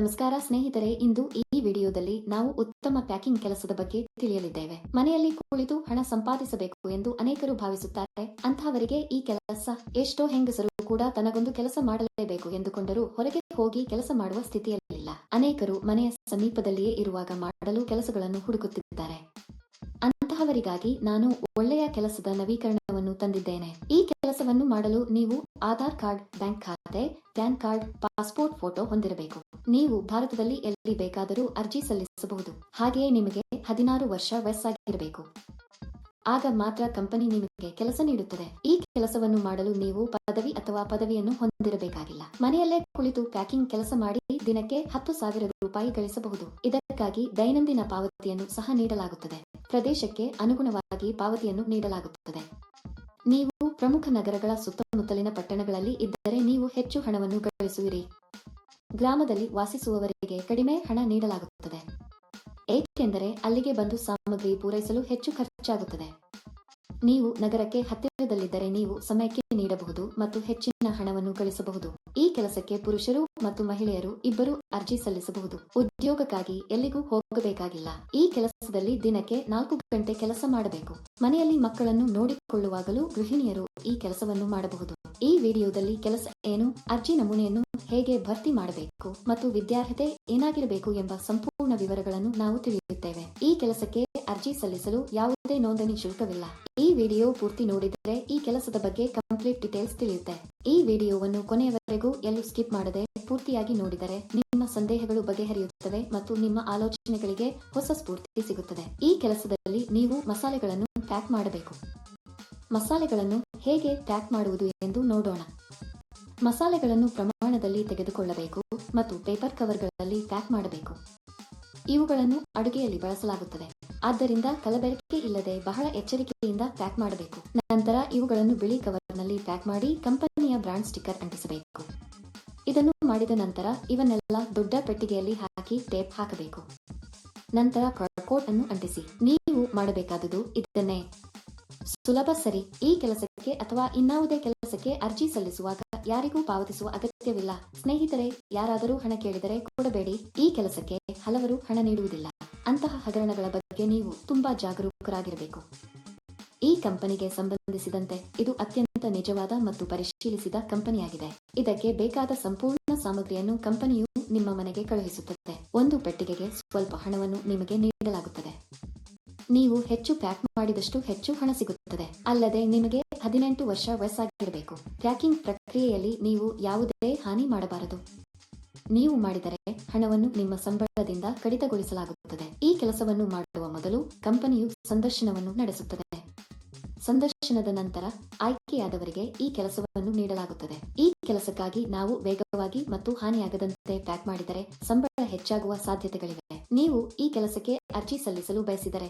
ನಮಸ್ಕಾರ ಸ್ನೇಹಿತರೆ, ಇಂದು ಈ ವಿಡಿಯೋದಲ್ಲಿ ನಾವು ಉತ್ತಮ ಪ್ಯಾಕಿಂಗ್ ಕೆಲಸದ ಬಗ್ಗೆ ತಿಳಿಯಲಿದ್ದೇವೆ. ಮನೆಯಲ್ಲಿ ಕುಳಿತು ಹಣ ಸಂಪಾದಿಸಬೇಕು ಎಂದು ಅನೇಕರು ಭಾವಿಸುತ್ತಾರೆ. ಅಂತಹವರಿಗೆ ಈ ಕೆಲಸ ಎಷ್ಟೋ ಹೆಂಗಸರು ಕೂಡ ತನಗೊಂದು ಕೆಲಸ ಮಾಡಲೇಬೇಕು ಎಂದುಕೊಂಡರೂ ಹೊರಗೆ ಹೋಗಿ ಕೆಲಸ ಮಾಡುವ ಸ್ಥಿತಿಯಲ್ಲಿಲ್ಲ. ಅನೇಕರು ಮನೆಯ ಸಮೀಪದಲ್ಲಿಯೇ ಇರುವಾಗ ಮಾಡಲು ಕೆಲಸಗಳನ್ನು ಹುಡುಕುತ್ತಿದ್ದಾರೆ. ಅಂತಹವರಿಗಾಗಿ ನಾನು ಒಳ್ಳೆಯ ಕೆಲಸದ ನವೀಕರಣವನ್ನು ತಂದಿದ್ದೇನೆ. ಈ ಕೆಲಸವನ್ನು ಮಾಡಲು ನೀವು ಆಧಾರ್ ಕಾರ್ಡ್, ಬ್ಯಾಂಕ್ ಖಾತೆ, ಪ್ಯಾನ್ ಕಾರ್ಡ್, ಪಾಸ್ಪೋರ್ಟ್ ಫೋಟೋ ಹೊಂದಿರಬೇಕು. ನೀವು ಭಾರತದಲ್ಲಿ ಎಲ್ಲಿ ಬೇಕಾದರೂ ಅರ್ಜಿ ಸಲ್ಲಿಸಬಹುದು. ಹಾಗೆಯೇ ನಿಮಗೆ ಹದಿನಾರು ವರ್ಷ ವಯಸ್ಸಾಗಿರಬೇಕು. ಆಗ ಮಾತ್ರ ಕಂಪನಿ ನಿಮಗೆ ಕೆಲಸ ನೀಡುತ್ತದೆ. ಈ ಕೆಲಸವನ್ನು ಮಾಡಲು ನೀವು ಪದವಿ ಅಥವಾ ಪದವಿಯನ್ನು ಹೊಂದಿರಬೇಕಾಗಿಲ್ಲ. ಮನೆಯಲ್ಲೇ ಕುಳಿತು ಪ್ಯಾಕಿಂಗ್ ಕೆಲಸ ಮಾಡಿ ದಿನಕ್ಕೆ ಹತ್ತು ಸಾವಿರ ರೂಪಾಯಿ ಗಳಿಸಬಹುದು. ಇದಕ್ಕಾಗಿ ದೈನಂದಿನ ಪಾವತಿಯನ್ನು ಸಹ ನೀಡಲಾಗುತ್ತದೆ. ಪ್ರದೇಶಕ್ಕೆ ಅನುಗುಣವಾಗಿ ಪಾವತಿಯನ್ನು ನೀಡಲಾಗುತ್ತದೆ. ನೀವು ಪ್ರಮುಖ ನಗರಗಳ ಸುತ್ತಮುತ್ತಲಿನ ಪಟ್ಟಣಗಳಲ್ಲಿ ಇದ್ದರೆ ನೀವು ಹೆಚ್ಚು ಹಣವನ್ನು ಗಳಿಸುವಿರಿ. ಗ್ರಾಮದಲ್ಲಿ ವಾಸಿಸುವವರಿಗೆ ಕಡಿಮೆ ಹಣ ನೀಡಲಾಗುತ್ತದೆ. ಏಕೆಂದರೆ ಅಲ್ಲಿಗೆ ಬಂದು ಸಾಮಗ್ರಿ ಪೂರೈಸಲು ಹೆಚ್ಚು ಖರ್ಚಾಗುತ್ತದೆ. ನೀವು ನಗರಕ್ಕೆ ಹತ್ತಿರದಲ್ಲಿದ್ದರೆ ನೀವು ಸಮಯಕ್ಕೆ ನೀಡಬಹುದು ಮತ್ತು ಹೆಚ್ಚಿನ ಹಣವನ್ನು ಗಳಿಸಬಹುದು. ಈ ಕೆಲಸಕ್ಕೆ ಪುರುಷರು ಮತ್ತು ಮಹಿಳೆಯರು ಇಬ್ಬರು ಅರ್ಜಿ ಸಲ್ಲಿಸಬಹುದು. ಉದ್ಯೋಗಕ್ಕಾಗಿ ಎಲ್ಲಿಗೂ ಹೋಗಬೇಕಾಗಿಲ್ಲ. ಈ ಕೆಲಸದಲ್ಲಿ ದಿನಕ್ಕೆ ನಾಲ್ಕು ಗಂಟೆ ಕೆಲಸ ಮಾಡಬೇಕು. ಮನೆಯಲ್ಲಿ ಮಕ್ಕಳನ್ನು ನೋಡಿಕೊಳ್ಳುವಾಗಲೂ ಗೃಹಿಣಿಯರು ಈ ಕೆಲಸವನ್ನು ಮಾಡಬಹುದು. ಈ ವಿಡಿಯೋದಲ್ಲಿ ಕೆಲಸ ಏನು, ಅರ್ಜಿ ನಮೂನೆಯನ್ನು ಹೇಗೆ ಭರ್ತಿ ಮಾಡಬೇಕು ಮತ್ತು ವಿದ್ಯಾರ್ಹತೆ ಏನಾಗಿರಬೇಕು ಎಂಬ ಸಂಪೂರ್ಣ ವಿವರಗಳನ್ನು ನಾವು ತಿಳಿಯುತ್ತೇವೆ. ಈ ಕೆಲಸಕ್ಕೆ ಅರ್ಜಿ ಸಲ್ಲಿಸಲು ಯಾವುದೇ ನೋಂದಣಿ ಶುಲ್ಕವಿಲ್ಲ. ಈ ವಿಡಿಯೋ ಪೂರ್ತಿ ನೋಡಿದರೆ ಈ ಕೆಲಸದ ಬಗ್ಗೆ ಕಂಪ್ಲೀಟ್ ಡೀಟೇಲ್ಸ್ ತಿಳಿಯುತ್ತೆ. ಈ ವಿಡಿಯೋವನ್ನು ಕೊನೆಯವರೆಗೂ ಎಲ್ಲೂ ಸ್ಕಿಪ್ ಮಾಡದೆ ಪೂರ್ತಿಯಾಗಿ ನೋಡಿದರೆ ನಿಮ್ಮ ಸಂದೇಹಗಳು ಬಗೆಹರಿಯುತ್ತವೆ ಮತ್ತು ನಿಮ್ಮ ಆಲೋಚನೆಗಳಿಗೆ ಹೊಸ ಸ್ಫೂರ್ತಿ ಸಿಗುತ್ತದೆ. ಈ ಕೆಲಸದಲ್ಲಿ ನೀವು ಮಸಾಲೆಗಳನ್ನು ಪ್ಯಾಕ್ ಮಾಡಬೇಕು. ಮಸಾಲೆಗಳನ್ನು ಹೇಗೆ ಪ್ಯಾಕ್ ಮಾಡುವುದು ಎಂದು ನೋಡೋಣ. ಮಸಾಲೆಗಳನ್ನು ಪ್ರಮಾಣದಲ್ಲಿ ತೆಗೆದುಕೊಳ್ಳಬೇಕು ಮತ್ತು ಪೇಪರ್ ಕವರ್ಗಳಲ್ಲಿ ಪ್ಯಾಕ್ ಮಾಡಬೇಕು. ಇವುಗಳನ್ನು ಅಡುಗೆಯಲ್ಲಿ ಬಳಸಲಾಗುತ್ತದೆ. ಆದ್ದರಿಂದ ಕಲಬೆರಕೆ ಇಲ್ಲದೆ ಬಹಳ ಎಚ್ಚರಿಕೆಯಿಂದ ಪ್ಯಾಕ್ ಮಾಡಬೇಕು. ನಂತರ ಇವುಗಳನ್ನು ಬಿಳಿ ಕವರ್ನಲ್ಲಿ ಪ್ಯಾಕ್ ಮಾಡಿ ಕಂಪನಿಯ ಬ್ರಾಂಡ್ ಸ್ಟಿಕ್ಕರ್ ಅಂಟಿಸಬೇಕು. ಇದನ್ನು ಮಾಡಿದ ನಂತರ ಇವನ್ನೆಲ್ಲ ದೊಡ್ಡ ಪೆಟ್ಟಿಗೆಯಲ್ಲಿ ಹಾಕಿ ಟೇಪ್ ಹಾಕಬೇಕು. ನಂತರ ಕೋಟ್ ಅನ್ನು ಅಂಟಿಸಿ. ನೀವು ಮಾಡಬೇಕಾದುದು ಇದನ್ನೇ. ಸುಲಭ ಸರಿ. ಈ ಕೆಲಸಕ್ಕೆ ಅಥವಾ ಇನ್ನಾವುದೇ ಕೆಲಸಕ್ಕೆ ಅರ್ಜಿ ಸಲ್ಲಿಸುವಾಗ ಯಾರಿಗೂ ಪಾವತಿಸುವ ಅಗತ್ಯವಿಲ್ಲ. ಸ್ನೇಹಿತರೆ, ಯಾರಾದರೂ ಹಣ ಕೇಳಿದರೆ ಕೊಡಬೇಡಿ. ಈ ಕೆಲಸಕ್ಕೆ ಹಲವರು ಹಣ ನೀಡುವುದಿಲ್ಲ. ಅಂತಹ ಹಗರಣಗಳ ಬಗ್ಗೆ ನೀವು ತುಂಬಾ ಜಾಗರೂಕರಾಗಿರಬೇಕು. ಈ ಕಂಪನಿಗೆ ಸಂಬಂಧಿಸಿದಂತೆ ಇದು ಅತ್ಯಂತ ನಿಜವಾದ ಮತ್ತು ಪರಿಶೀಲಿಸಿದ ಕಂಪನಿಯಾಗಿದೆ. ಇದಕ್ಕೆ ಬೇಕಾದ ಸಂಪೂರ್ಣ ಸಾಮಗ್ರಿಯನ್ನು ಕಂಪನಿಯು ನಿಮ್ಮ ಮನೆಗೆ ಕಳುಹಿಸುತ್ತದೆ. ಒಂದು ಪೆಟ್ಟಿಗೆಗೆ ಸ್ವಲ್ಪ ಹಣವನ್ನು ನಿಮಗೆ ನೀಡಲಾಗುತ್ತದೆ. ನೀವು ಹೆಚ್ಚು ಪ್ಯಾಕ್ ಮಾಡಿದಷ್ಟು ಹೆಚ್ಚು ಹಣ ಸಿಗುತ್ತದೆ. ಅಲ್ಲದೆ ನಿಮಗೆ ಹದಿನೆಂಟು ವರ್ಷ ವಯಸ್ಸಾಗಿರಬೇಕು. ಪ್ಯಾಕಿಂಗ್ ಪ್ರಕ್ರಿಯೆಯಲ್ಲಿ ನೀವು ಯಾವುದೇ ಹಾನಿ ಮಾಡಬಾರದು. ನೀವು ಮಾಡಿದರೆ ಹಣವನ್ನು ನಿಮ್ಮ ಸಂಬಳದಿಂದ ಕಡಿತಗೊಳಿಸಲಾಗುತ್ತದೆ. ಈ ಕೆಲಸವನ್ನು ಮಾಡುವ ಮೊದಲು ಕಂಪನಿಯು ಸಂದರ್ಶನವನ್ನು ನಡೆಸುತ್ತದೆ. ಸಂದರ್ಶನದ ನಂತರ ಆಯ್ಕೆಯಾದವರಿಗೆ ಈ ಕೆಲಸವನ್ನು ನೀಡಲಾಗುತ್ತದೆ. ಈ ಕೆಲಸಕ್ಕಾಗಿ ನಾವು ವೇಗವಾಗಿ ಮತ್ತು ಹಾನಿಯಾಗದಂತೆ ಪ್ಯಾಕ್ ಮಾಡಿದರೆ ಸಂಬಳ ಹೆಚ್ಚಾಗುವ ಸಾಧ್ಯತೆಗಳಿವೆ. ನೀವು ಈ ಕೆಲಸಕ್ಕೆ ಅರ್ಜಿ ಸಲ್ಲಿಸಲು ಬಯಸಿದರೆ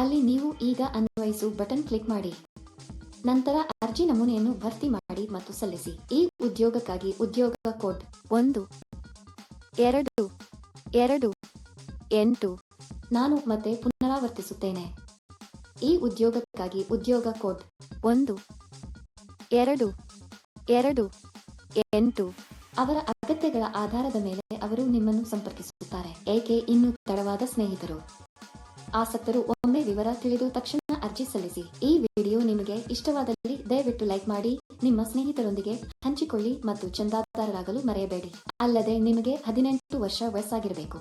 ಅಲ್ಲಿ ನೀವು ಈಗ ಅನ್ವಯಿಸು ಬಟನ್ ಕ್ಲಿಕ್ ಮಾಡಿ. ನಂತರ ಅರ್ಜಿ ನಮೂನೆಯನ್ನು ಭರ್ತಿ ಮಾಡಿ ಮತ್ತು ಸಲ್ಲಿಸಿ. ಈ ಉದ್ಯೋಗಕ್ಕಾಗಿ ಉದ್ಯೋಗ ಕೋಡ್ ಒಂದು, ಎರಡು ಎರಡು, ಎಂಟು ನಾನು ಮತ್ತೆ ಪುನರಾವರ್ತಿಸುತ್ತೇನೆ. ಈ ಉದ್ಯೋಗಕ್ಕಾಗಿ ಉದ್ಯೋಗ ಕೋಡ್ ಒಂದು, ಎರಡು ಎರಡು, ಎಂಟು ಅವರ ಅಗತ್ಯಗಳ ಆಧಾರದ ಮೇಲೆ ಅವರು ನಿಮ್ಮನ್ನು ಸಂಪರ್ಕಿಸುತ್ತಾರೆ. ಏಕೆ ಇನ್ನು ತಡವಾದ ಸ್ನೇಹಿತರು? ಆಸಕ್ತರು ಒಮ್ಮೆ ವಿವರ ತಿಳಿದು ತಕ್ಷಣ ಅರ್ಜಿ ಸಲ್ಲಿಸಿ. ಈ ವಿಡಿಯೋ ನಿಮಗೆ ಇಷ್ಟವಾದಲ್ಲಿ ದಯವಿಟ್ಟು ಲೈಕ್ ಮಾಡಿ, ನಿಮ್ಮ ಸ್ನೇಹಿತರೊಂದಿಗೆ ಹಂಚಿಕೊಳ್ಳಿ ಮತ್ತು ಚಂದಾದಾರರಾಗಲು ಮರೆಯಬೇಡಿ. ಅಲ್ಲದೆ ನಿಮಗೆ ಹದಿನೆಂಟು ವರ್ಷ ವಯಸ್ಸಾಗಿರಬೇಕು.